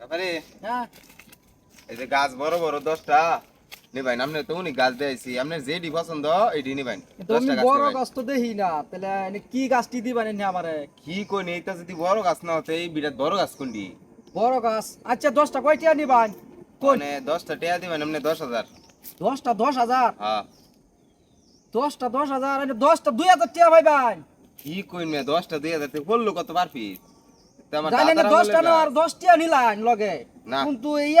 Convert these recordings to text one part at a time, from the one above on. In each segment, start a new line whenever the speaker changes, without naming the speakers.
ব্যাপারে?
হ্যাঁ।
এই যে গাছ বড় বড় দশটা। নিবাইন আপনি তো উনি গাছ দিয়েছি। আপনার যেটি পছন্দ এটি নিবাইন।
কিন্তু
গাছ
বড়। গাছ তো দেখি না। তাহলে কি গাছটি দিবেন এনে আমারে?
কি কই নেই তা যদি বড় গাছ না হতে এই বিরাট বড় গাছ কোনটি?
বড় গাছ? আচ্ছা দশটা কয়টা নিবেন কোন
মানে দশটা টিয়া দিবেন আপনি দশ হাজার।
দশটা দশ হাজার?
হ্যাঁ।
দশটা দশ হাজার দশটা দুই হাজার টাকা ভাইবেন
কি কই দশটা দুই হাজার বলল কত পার
লগে। কিন্তু এই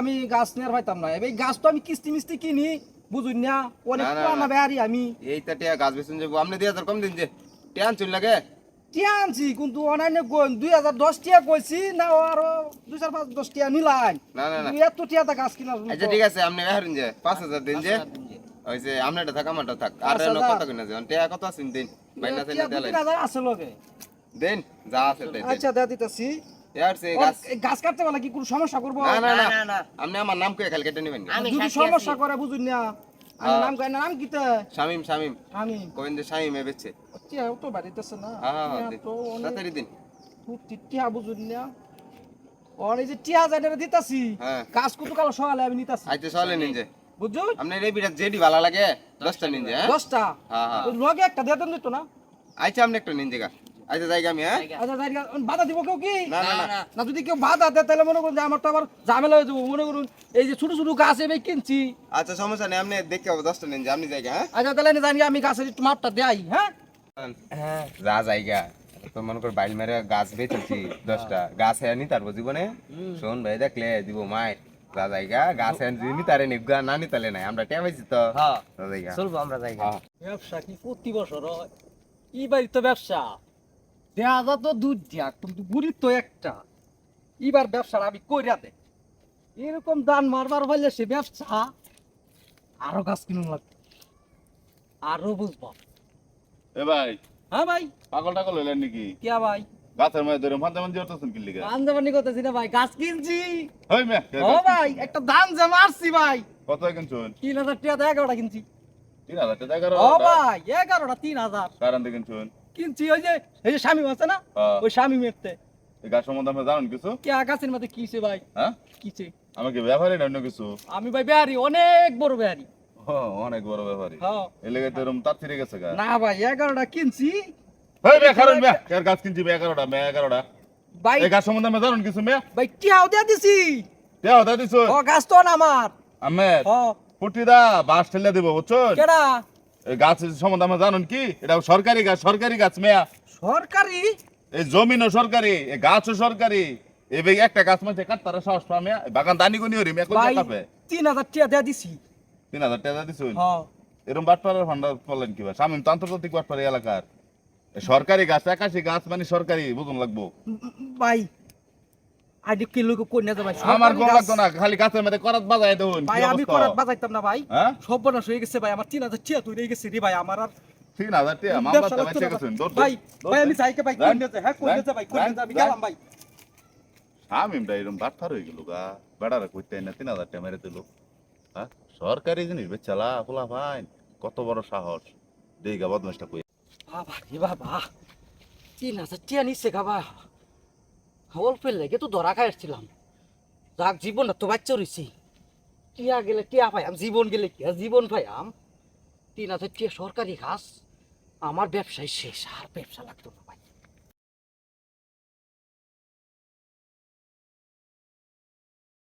আমি গাছ নেওয়ার পাইতাম না। এই গাছ তো আমি কিস্তি মিস্তি কিনি বুঝুন না অনেক
না, না,
পুরানা বেহারি আমি।
এইটা টিয়া গাছ বেচুন যাব। আপনি দুই হাজার কম দিন যে টিয়ান চুল লাগে?
টিয়া আনছি কিন্তু অনাইনে দুই হাজার দশ টিয়া কইছি না আরও দুই চার পাঁচ দশ টিয়া নিলাম
না না না।
এত টিয়া তা গাছ কিনা
আচ্ছা ঠিক আছে আপনি বেহারেন যে পাঁচ হাজার দিন যে। ওই যে আপনারটা থাক আমারটা থাক। আর
পাঁচ
এনে
হাজার?
কত কিনা যান টিয়া কত আছেন দিন? বাইনা
টিয়া
থেকে
দু
দেলাই
তিন হাজার আছে লগে।
দেন যা আছে দেন।
আচ্ছা দিতেছি।
সে গাছ
গাছ কাটতে বলে কি কোনো সমস্যা করব?
না না
না,
না
না।
আপনি আমার নাম কয়ে খালি কেটে নেবেন
যদি সমস্যা করে বুঝুন না। আমি। নাম কই না নাম কিতে?
শামিম শামিম। যে শামিম এ বেচছে
টিয়া তো বাড়িতেছে না।
হ্যাঁ দিন।
তো
তাড়াতাড়ি দিন।
টিয়া বুঝুন না। ওর এই যে টিয়া যাইতে দিতাছি
হ্যাঁ।
গাছ কত কালো সকালে আমি নিতাছি।
আচ্ছা চলে নিন যে
বুঝুন
আপনার এই বিরাট জেডি ভালো লাগে? দশটা নিন যে হ্যাঁ?
দশটা?
হ্যাঁ হ্যাঁ।
লগে একটা দিয়ে দেন দিত না?
আচ্ছা আপনি একটা নিন জায়গা আচ্ছা জায়গা আমি হ্যাঁ?
আচ্ছা বাধা দিব কেউ কি?
না না
না,
না
না।
না যদি কেউ বাধা দেয় তাহলে মনে করুন যে আমার তো আবার ঝামেলা হয়ে যাব। মনে করুন এই যে ছোট ছোট গাছ এবার কিনছি।
আচ্ছা সমস্যা নেই আপনি দশটা নিন যে আপনি জায়গা হ্যাঁ?
আচ্ছা তাহলে আমি জানি আমি গাছের একটু মাপটা দেয় হ্যাঁ?
হ্যাঁ।
যা জায়গা তো মনে কর বাইল মেরে গাছ বেচেছি দশটা। গাছ হ্যাঁ নি তারপর জীবনে? শোন ভাই দেখলে দিব যা জায়গা গাছ হ্যাঁ নি তারে নিবগা না নি তালে নাই আমরা টেয়া পাইছি তো।
হ্যাঁ।
জায়গা
চলবো আমরা জায়গা।
ব্যবসা কি প্রতি বছর হয়? ই বাড়ি তো ব্যবসা। দেয়া যা তো দুধ দিয়া কিন্তু বুড়ির তো একটা। এবার ব্যবসাটা আমি কইরা দে এরকম দান মারবার সে ব্যবসা আরও গাছ কিনুন লাগবে। আরও বুঝব।
এ ভাই
হ্যাঁ ভাই।
পাগল টাগল হইলেন নাকি?
কে ভাই?
গাছের মধ্যে ধরে ফান্তে মানতে পারতেছেন কি লিগা?
আন্দামানি করতেছি না ভাই গাছ কিনছি।
হই মে
ও ভাই একটা দাম যে মারছি ভাই?
কত কিনছেন?
তিন হাজার টাকা এগারোটা কিনছি।
তিন হাজার টাকা এগারো
ও ভাই এগারোটা তিন হাজার।
কারণ দিয়ে কিনছেন?
কিনছি ওই যে এই যে আছে না?
হ্যাঁ।
ওই
এই গাছ সম্বন্ধে আপনি জানেন কিছু?
কে গাছের মধ্যে কিছে ভাই?
হ্যাঁ?
কিছে
আমাকে ব্যাপারই না অন্য কিছু?
আমি ভাই বেহারি অনেক বড় বেহারি
অনেক বড় ব্যাপারই
হ্যাঁ।
এই লেগে তো এরকম তার ছিঁড়ে গেছে গা।
না ভাই এগারোটা কিনছি।
মে এর গাছ কিনছি এগারোটা মে এগারোটা।
ভাই
এই গাছ সম্বন্ধে আপনি জানেন কিছু মে
ভাই দিয়ে দিছি।
দিছ?
ও গাছ তো না আমার।
আমি বাস ঠেলে দিব
কেডা?
এই গাছ সম্বন্ধে আপনি জানেন কি? এটা সরকারি গাছ সরকারি গাছ মেয়া।
সরকারি?
এই জমিনও সরকারি এই গাছও সরকারি। এবার একটা গাছ মাঝে কাটতারা সাহস পামে বাগান দানি গুনি হরি মেয়ে
ভাই
কোন কাপে
তিন হাজার টিয়া দিয়ে দিছি।
তিন হাজার টাকা দিছুন?
হ
এরকম বাটপাড়ার ফান্ডা করলেন কিবা সামিম তো আন্তর্জাতিক বাটপাড়া এলাকার। সরকারি গাছ একাশি গাছ মানে সরকারি বুঝুন লাগবো।
ভাই আইডি কি লোক কোন না ভাই
আমার
সরকারি
লাগতো না খালি গাছের মধ্যে করাত বাজাই দেউন
ভাই আমি করাত বাজাইতাম না ভাই।
হ্যাঁ?
সর্বনাশ হয়ে গেছে ভাই আমার তিন হাজার টিয়া তৈরি গেছে রে ভাই আমার আর
তিন হাজার টাকা মামলা তো বাচ্চা গেছেন
ভাই ভাই আমি চাইকে ভাই কোন
যান,
হ্যাঁ কোন
যান,
ভাই কোন
যান,
আমি গেলাম ভাই।
সামিমটা এরকম বাটপার হয়ে গেল গা। বেড়ারা কইতে না তিন হাজার মেরে দিল। হ্যাঁ? সরকারি জিনিস বেচালা পোলা ভাই কত বড় সাহস। দেই গা কই
বাবা রে বাবা তিন হাজার টিয়া নিচ্ছে গা অল্পের লেগে তো ধরা খাই আসছিলাম। যাক, জীবন তো বাচ্চা রয়েছি টিয়া গেলে টিয়া পাইয়াম, জীবন গেলে কি জীবন পাইয়াম? তিন হাজার টিয়া সরকারি ঘাস আমার ব্যবসায় শেষ, আর ব্যবসা লাগতো না।